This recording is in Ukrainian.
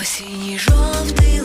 Осінній жовтий